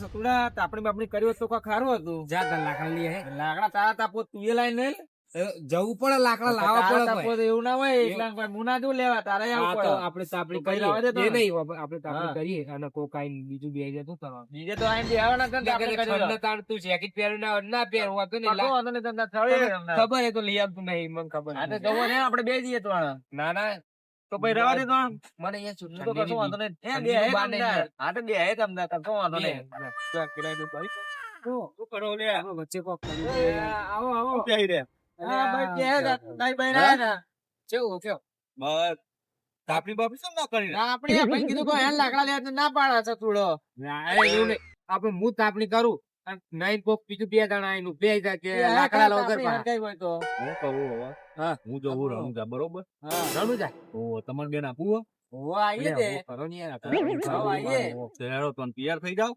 સતુડા તાપણી બાપણી કર્યું તો કોઈ ખારું હતું. જા લાકડા લઈ લાકડા તારા તાપો તું એ લાઈને જવું પડે લાકડા લાવવા પડે તાપો એવું ના હોય એકલા કોઈ મુના જો લેવા તારે આવું પડે. આપણે તાપણી કરીએ. એ નહીં આપણે તાપણી કરીએ અને બીજું બે જાય શું કરવાનું? બીજે તો આઈને હતા ને આપણે તાણ તું ના તમને. ખબર એ તો લઈ આવતું નહીં મને ખબર આપડે તો. જવો ને આપણે બે જઈએ તો ના ના તો ભાઈ રહેવા દે તો મને અહીંયા શું તો કશો વાંધો નહીં. એ બે હે તમને. હા તો બે હે તમને, કશો વાંધો નહીં. ના, કિરાયનું ભાઈ. શું કરો લે? વચ્ચે કોક આવો આવો. ક્યાં રે? હા ભાઈ બે હે તાઈ ભાઈ ના ને. કેવું કેવું બસ. આપણી બાપી શું ના કરી? ના, આપણે ભાઈ કીધું હેલ લાકડા લેવા તો ના પાડા છે થોડો. ના, એ એવું નહીં. આપણે હું તાપણી કરું? નહીં કોક બીજું બે જણા એનું બે કે લાકડા વગર હોય તો. હું કહું હવે. હા. હું જવું રહું જા બરોબર? હા. રણું જા. ઓ તમાર બેન આપું હો? આઈએ કરો ને આઈએ. તૈયાર થઈ જાવ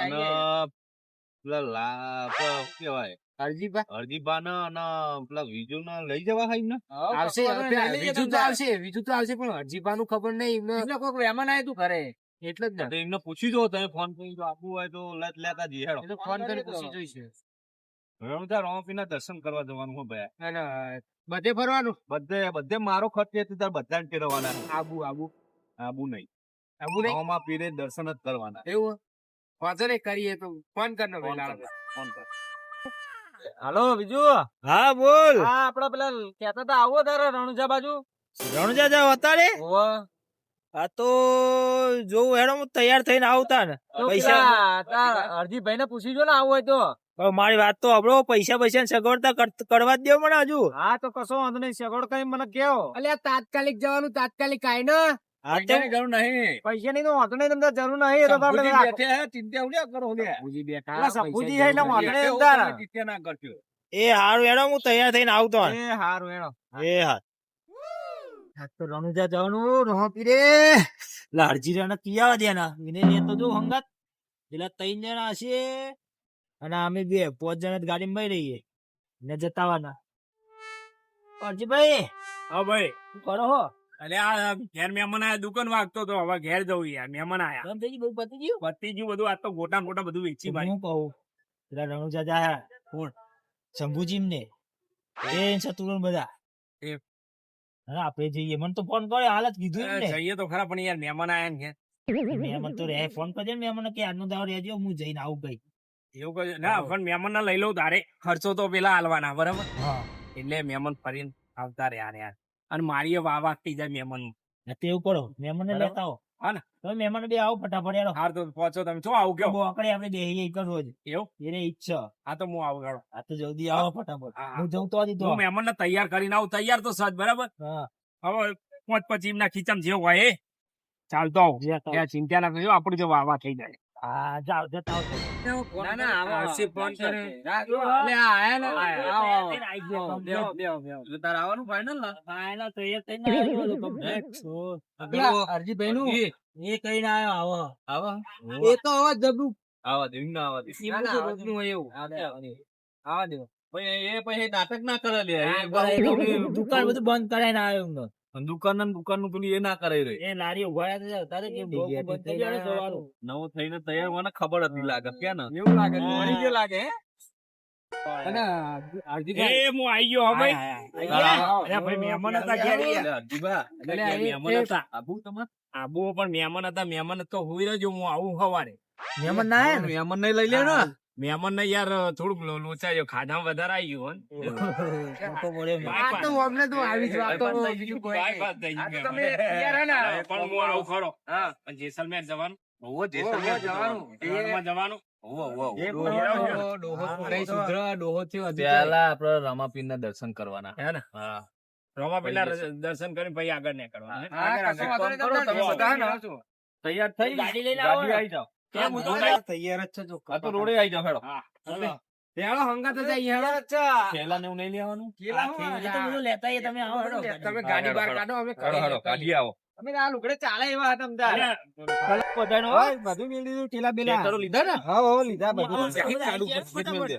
આઈએ. પેલા લા પેલા શું કહેવાય? અરજીભા અને પેલા વિજુ લઈ જવા હાઈ ને. આવશે તો તો આવશે પણ અરજીભાનું ખબર નહીં એમને. એટલે કોક મહેમાન આયે તું ઘરે. એટલે જ ને. એમને પૂછી જો તમે ફોન કરી જો આપવું હોય તો લેત લેતા જઈએ. હેડો. તો ફોન ફોન કરી કરી પૂછી જોઈશે. રોમપીના દર્શન કરવા જવાનું હો ભાઈ. અને બધે ફરવાનું? બધે બધે મારો ખર્ચ છે તાર બધાને ફેરવવાના આબુ આબુ. આબુ નહીં. આબુ નહીં? રોમા પીરે દર્શન જ કરવાના. એવું કરીએ તો. ફોન કરનો ફોન કર, હાલો બીજુ? હા બોલ. હા આપડે પેલા કેતા હતા આવો તારે રણુજા બાજુ. રણુજા જાવ અત્યારે. આ તો જોઉં હેડો હું તૈયાર થઈને આવતા ને. પૈસા હરજીભાઈ ને પૂછી જો ને આવું હોય તો. મારી વાત તો હબળો પૈસા પૈસા ની સગવડતા કરવા જ દો મને હજુ. હા તો કશો વાંધો નહીં સગવડ કઈ મને કેવો અલ્યા તાત્કાલિક જવાનું તાત્કાલિક આય ને જરૂર નહીં. પૈસા નહીં તો વાંધો નહીં તમને જરૂર નહીં ચિંતા ઉડ્યા કરો બેઠા સપુજી એટલે વાંધો નહીં. એ હારું હેડો હું તૈયાર થઈને આવતો ને. એ હારું હેડો. એ હા. તો રણુજા જવાનું. રહો પીરે. લાડજી રાના કિયા દેના વિને ને તો જો હંગાત. પેલા ત્રણ જણા હશે અને અમે બે પાંચ જણા ગાડી ગાડીમાં બેહી રહીએ. ને જતાવાના. અરજીભાઈ હા ભાઈ. શું કરો હો? અરે આ ઘેર મહેમાન આયા દુકાન વાગતો તો. હવે ઘેર જવું યાર મહેમાન આયા. કેમ થઈ ગયું બહુ પતી ગયું? પતી ગયું બધું આ તો ગોટા મોટા બધું વેચી ભાઈ. હું કહું પેલા રણુજા જાયા કોણ? શંભુજી ને એ શત્રુઘ્ન બધા. એ- આપણે જઈએ. મને તો ફોન કર્યો. હાલ જ કીધું ને જઈએ તો ખરા પણ યાર મહેમાન આયા ને મહેમાન તો રે ફોન કરજે ને મહેમાન. કે આજનો દાવ રહેજો હું જઈને આવું કઈ એવું કહે ના પણ મહેમાન ના લઈ લઉં. તારે ખર્ચો તો પેલા હાલવાના બરાબર? હા. એટલે મહેમાન ફરીને આવતા રહ્યા ને યાર. અને મારી વાહ થઈ જાય મહેમાન. તેવું એવું કરો. મહેમાન બરાબર. લેતા આવો. હા? તમે મહેમાન બે આવો ફટાફટ યાર હાર તો પહોંચો તમે. શું આવું બોકડે આપણે એક જ રોજ. એવું? એને ઈચ્છા. આ તો હું આવું ગાડો આ તો જલ્દી આવો ફટાફટ. હા, જઉં તો તો. મહેમાન ને તૈયાર કરીને આવું. તૈયાર તો સજ બરાબર? હવે પાંચ પછી એમના ખીચામ જે હોય એ. ચાલતો આવું. ચિંતા ના કરજો આપણું જો વાહ થઈ જાય. હા જાઓ જતા આવો ના ના આવો ફોન કરે. એટલે આયા ને આવો આવો બેહો, બેહો, બેહો. એટલે આવવાનું ફાઇનલ ને ફાઇનલ તો એ કઈ ના આવ્યો. પેલા નું એ કઈ ના આવ્યો આવો. આવા? એ તો હવે જબરું આવા દે ના આવા દે. ના, ના, આવા દે. એવું આવા દે, આવા દે. આવા દે. પછી એ પછી નાટક ના કરે લે. દુકાન બધું બંધ કરાઈને આવ્યો એમનો. દુકાન દુકાનનું પેલું એ ના કરે રહી એ લારી ઊભા તારે સવારનું? નવો થઈને તૈયાર મને ખબર હતી લાગે ક્યાં ને? એવું લાગે મળી ગયો લાગે મહેમાન હતા મહેમાન હતા. આબુ પણ મહેમાન હતા મહેમાન તો હુઈ રહ્યો હું આવું સવારે મહેમાન ના મહેમાન નહીં લઈ લે ને. મહેમાન ને યાર થોડુંક લો- લોચાયો ખાધા વધારે આવી ગયું તો બોલ્યો આ તો અમને તો આવી જ વાત તો બીજું કોઈ નહીં. બાયપાસ થઈ આ તો ગયું તમે મહેમાન. ને? પણ હું આવું ખરો. હા. પણ જેસલમેર જવાનું? રામાપીર ના દર્શન કરવાના. હે ને? હા. રોમા પેલા પછી દર્શન કરીને પછી આગળ નીકળવાનું ને. તૈયાર થઈ? ગાડી લઈને આવો આવી જાઓ. તૈયાર જ છે જો. આ તો રોડે આવી જાઓ હેડો હા ચાલો. પેલો હંગાત જ આઈ હેડો. થેલા ને નહીં લેવાનું કેલા એ તો બધું લેતા આવીએ, તમે આવો હેડો. તમે ગાડી બહાર કાઢો અમે હેડો હેડો કાઢી આવો અમે આ લુગડે ચાલે એવા હતા અમદાર. બધાનો ઓય, બધું મેળ દીધું, ઠેલા બેલા. ખેતરો લીધા ને હા, હા, લીધા બધું. ચાલુ આવો, મેળ દે.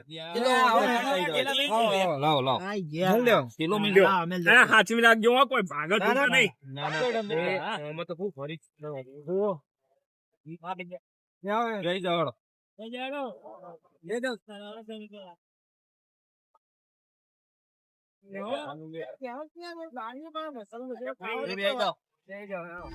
લાવો, લાવો. આઈ ગયા. જલ્દી આવો. પેલો હા, મિલ્યો હા, અમે જ હા, હાચવી રાખજો કોઈ ભાગત ના, ના, તો નહીં ના, ના, એ, તો ખૂબ ફરી જુઓ. આ બે- જઈ જાઓ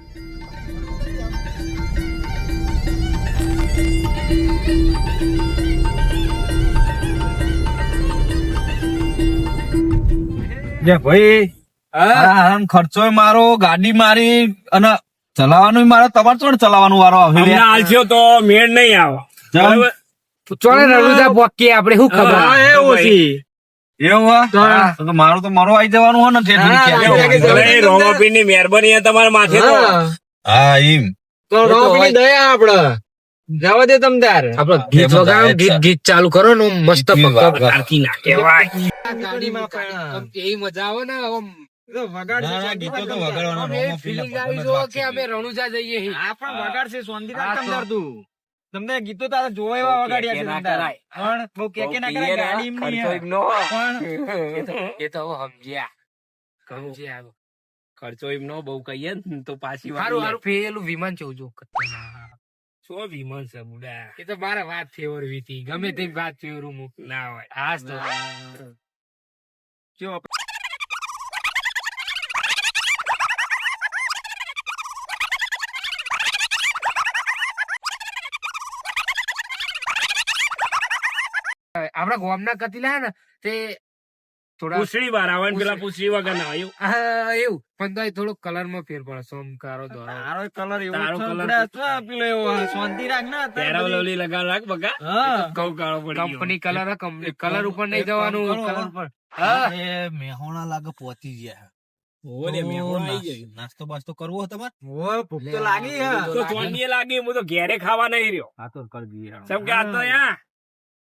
જે ભાઈ આમ ખર્ચો મારો ગાડી મારી અને ચલાવવાનું મારે તમારે ચોડ ચલાવવાનું વારો આવે. આલસ્યો તો મેળ નહીં આવે? ચોલે. રણુજા પોકી આપણે શું ખબર? એવું મારું તો મારો આવી જવાનું હોય ને? રોમાપીરની મહેરબાની તમારા માથે હા. એમ તો રોમની દયા આપડે. જવા દે તમ તાર. આપડે ગીત વગાડો ગીત ગીત ચાલુ કરો ને મસ્ત ગીત પક્કા વગાડો. આરતી ના કહેવાય. આમ કેવી મજા આવે ને ના, ના, તમને ગીતો તારે જોવા એવા વગાડ્યા ના. પણ બહુ કેકે ના કરાય ગાડી એમ નહીં ખર્ચો હે. એમનો પણ એ તો- એ તો હવે સમજ્યા. સમજ્યા હવે. ખર્ચો એમનો બહુ કહીએ ને તો પાછી વાત હારું. પેલું વિમાન છે જો શું વિમાન છે બુડા? એ તો મારા વાત ફેવરવી હતી ગમે તે વાત ફેવરું હું ના હોય. આ તો. આપડા ગામના કતીલા ને તે થોડા પૂછડી વાર આવે ને પેલા પૂછડી વગર ના આવ્યું. એવું. પણ તો થોડો કલરમાં ફેર પડે સોમકારો દોરો. તારો colour એવો તારો છે, colour બુડા, શું આ પેલો એવો? શાંતિ રાખ ને અત્યારે લવલી લગાવ રાખ બગા કઉ કાળો પડી કંપની કલર કંપની કલર ઉપર નહીં જવાનું. કલર એ મેહોણા લાગે પહોંચી ગયા ઓવે મેહોણા નાસ્તો- નાસ્તો બાસ્તો કરવો તમારે? ઓય, ભૂખ તો લાગી હે. તો ચોંડીએ લાગી હું તો ઘેરે ખાવા નહીં રહ્યો. આ તો કરી દઈએ સમ કે આ તો યા?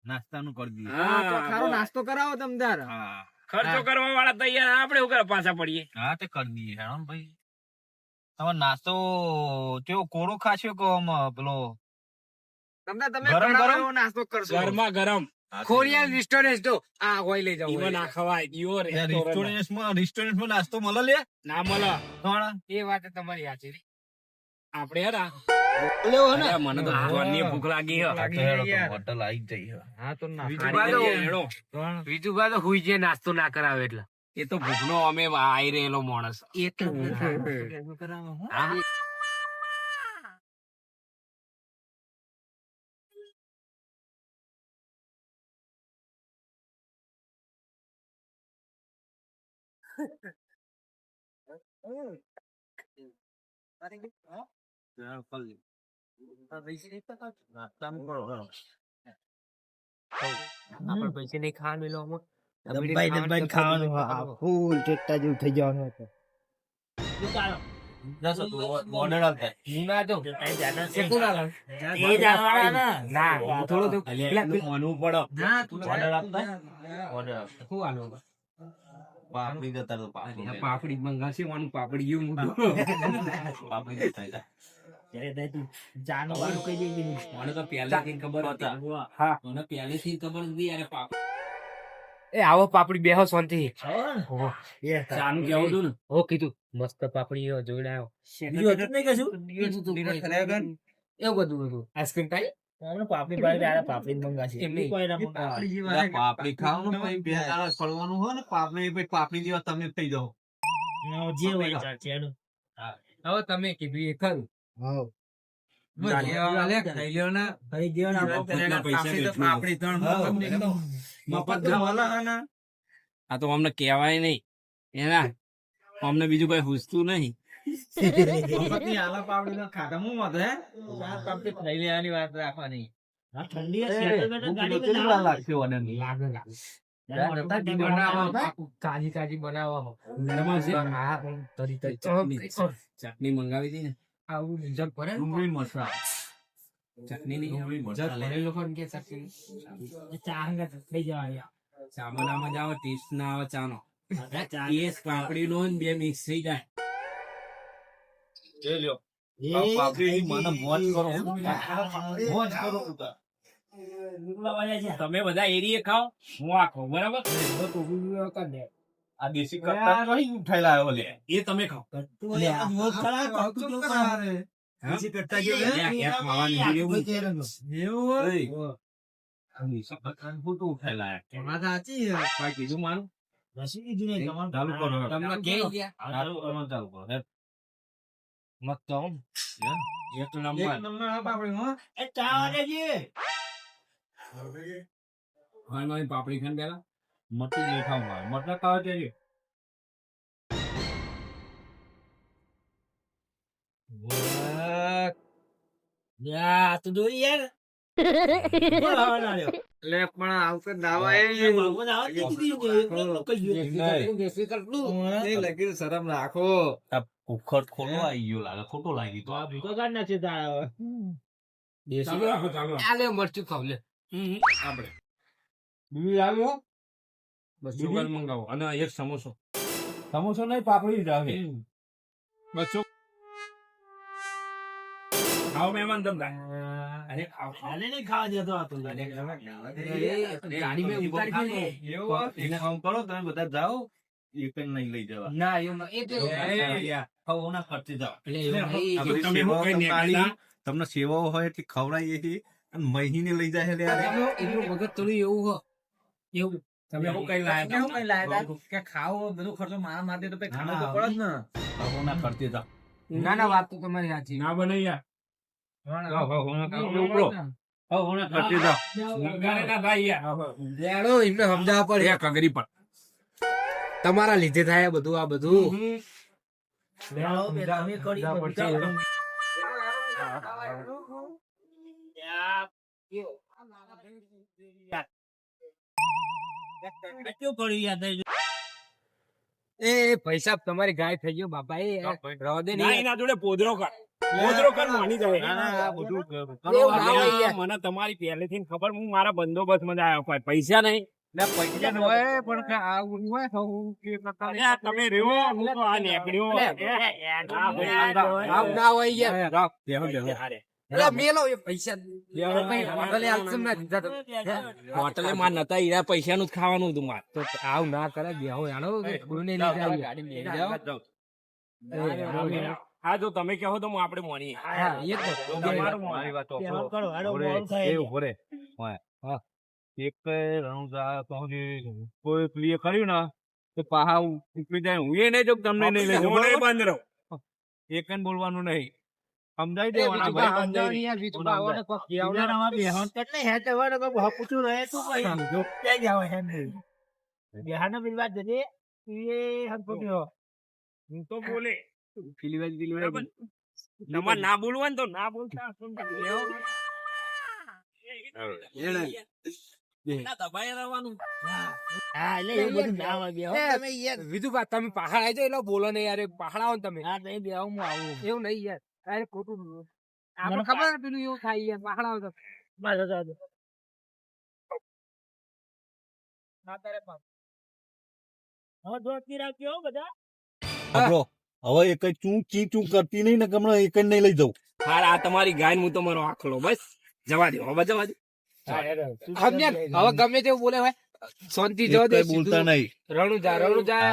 નાસ્તાનું કરી દઈએ હા, ખારો નાસ્તો કરાવો તમદાર હા. ખર્ચો કરવા વાળા તૈયાર આપણે ઉપર પાછા પડીએ? હા તે કરી દઈએ હેડો ભાઈ. તમારે નાસ્તો કેવો કોરો ખાશો કે પેલો તમતાર તમે ગરમ ગરમ? નાસ્તો કરશો. ગરમા. ગરમ ખોરિયા રેસ્ટોરન્ટ જો. આ હોય લઈ જાવ ઈવન ના ખવાય રેસ્ટોરન્ટમાં. રેસ્ટોરન્ટમાં નાસ્તો મળે લે? ના મળે. એ વાત તમારી સાચી. છે. આપણે? અરે, મને તો ભૂખ લાગી હે. હા, તો હેડો તો હોટલ આવી જ હા. તો નાસ્તો બીજું હુઈ જે નાસ્તો ના કરાવે એટલે. એ તો ભૂખનો અમે આઈ રહેલો માણસ. કરો હેડો. આપણે પૈસે નહીં ખાવાનું એટલે અમુક દબાઈ દબાઈ ખાવાનું હા, ફૂલ ટેટા જેવું થઈ જવાનું હતું પાપડી મંગાશે પાપડી ગયું પાપડી જાનો વાળું કહી દેજે મને તો પહેલેથી ખબર હતી. હા મને પહેલેથી ખબર હતી યાર પાપ એ આવો પાપડી બેહો શાંતિ કેવું હો કીધું. મસ્ત પાપડી જોઈને આવ્યો બીજું હતું નહીં કશું? એવું બધું હતું. આઈસ્ક્રીમ ખાઈ? હમણાં પાપડી પાડી પાપડી કોઈ ના. પાપડી ખાવ ને પછી બે દાડા ફરવાનું હોય ને પાપડી પછી પાપડી જેવા તમે થઈ જાઓ. જે હોય હવે તમે કીધું એ ખરું. મફત આ તો અમને કહેવાય નહીં એના અમને બીજું કઈ હુસતું નહીં? હે? હા? હા. ચટણી મંગાવી હતી ને. આવું જગ ભરે ડુંગળી મરચાં. લે કે ચટણી ચા હંગાત થઈ જવાય. ચામડામાં જાઓ ટેસ્ટ ના આવે ચાનો ટેસ્ટ પાપડી નો ને બે મિક્સ થઈ જાય લ્યો. પાપડી મને મોજ કરો મોજ કરો. તમે બધા એરીએ ખાઓ હું આ ખાઉં બરાબર આ દેશી ઉઠાયેલા આવ્યો લે એ તમે ખાઓ લે, આ મોજ કરાવે, પાપડી તો લે? ખાવાની એવું. એવું વાત સાચી છે. કીધું મારું? રસી કીધું તમારે ચાલુ કરો. તમને કે ચાલુ કરવાનું ચાલુ કરો. મત તો. એક નંબર. એક નંબર હા બાપડી, હો. એ ચા દેજે. હા, મારી પાપડી ખાન પેલા મટી ખાવું મારે. મટકા ખાવા જઈએ. યા, તું જોઈ યાર. લે પણ દાવા એ. શરમ રાખો. આ ખોલો ખોટો આવી ગયો લાગે ખોટો લાગી તો આ ભીખો કાઢ હવે. ચાલુ ચાલુ રાખો. આ લે મરચું ખાવ લે. આપણે. બીજું લાવ્યો બસ સુગર મંગાવો. અને એક સમોસો. સમોસો નહીં પાપડી જ બસો ખાઓ મહેમાન તમને અરે ખાઓ આને નહીં ખાવા દેતો આ તો. ગાડીમાં ઉતારી દે. એને કરો તમે બધા જાઓ. જ નહીં લઈ જવા. ના એવું એ ખાઓ ના ખર્ચે જાઓ. એટલે તમને સેવાઓ હોય એટલી ખવડાવીએ છીએ. અને મહિને લઈ જાય એટલે એનું- એનું થોડું એવું હોય. એવું તમે એવું કઈ લાયા એવું કઈ લાયા કે ખાવો બધું ખર્ચો મારા માટે તો પછી તો પડે જ ને. ખાઓ ના હતા. ના ના વાત તો તમારી સાચી. ના બને યાર. ખાઓ, ખાઓ, ખાઓ, ખાઓ. ખાઓ, તમારા લીધે થાય બધું આ બધું. એ પૈસા તમારી ગાય થઈ ગયો બાપા એ રવા દે ના એના જોડે પોદરો કર પોદરો કર માની જાય ના, ના, બધું. મને તમારી પહેલેથી ખબર હું મારા બંદોબસ્તમાં આવ્યો કોઈ પૈસા નહીં ના, પૈસા ન હોય પણ કે હોય તો હું કે કરતા અરે, આ તમે રહ્યો આ નીકળ્યો હોટલે તો. માં નતા ઈરા પૈસા નું જ ખાવાનું હતું માર. તો આવું ના કરે બેહો યાનો કોઈને નહીં લઈ હા જો તમે કહો તો હું આપણે મોની હા એ જ તો. તમારું મારી વાત કરો, હાલો, ઓરે, થાય એ એટલે. ઊભો હા. એક રણુજા કહું કોઈ પ્રિય કર્યું ને? તો પાહા ઉપડી જાય. હું એ નહીં જો તમને નહીં લઈ જાઉં. બંધ રહો. એક જ બોલવાનું નહીં. સમજાઈ એ દેવાના ભાઈ. કાંઈ યાર, બીજું કાંઈ કોક રહે તું. જો, જાવ નહીં. બેહાને પેલી વાત જજે, એ હરખું હું તો બોલે. વાત. બરાબર? તમારે ના બોલવું ને તો ના બોલતા. હા, તમે પહાડ આવી જાવ એટલે બોલો ને યાર. પહાડ આવો ને તમે. હા, હું. એવું નહીં યાર. અરે ખોટું આપણે ખબર પેલું એવું? થાય યાર પહાડ આવો તો. બસ. હવે એક જ ચૂં ચી ચૂં કરતી નહીં ને હમણાં એક જ નહીં લઈ જાઉં. હાર આ તમારી ગાય હું તમારો આખલો બસ. જવા દો હવે જવા દો હવે ગમે તેવું બોલે હોય શાંતિ જવા દે બોલતા નહીં. રણુ જા રણુ જા.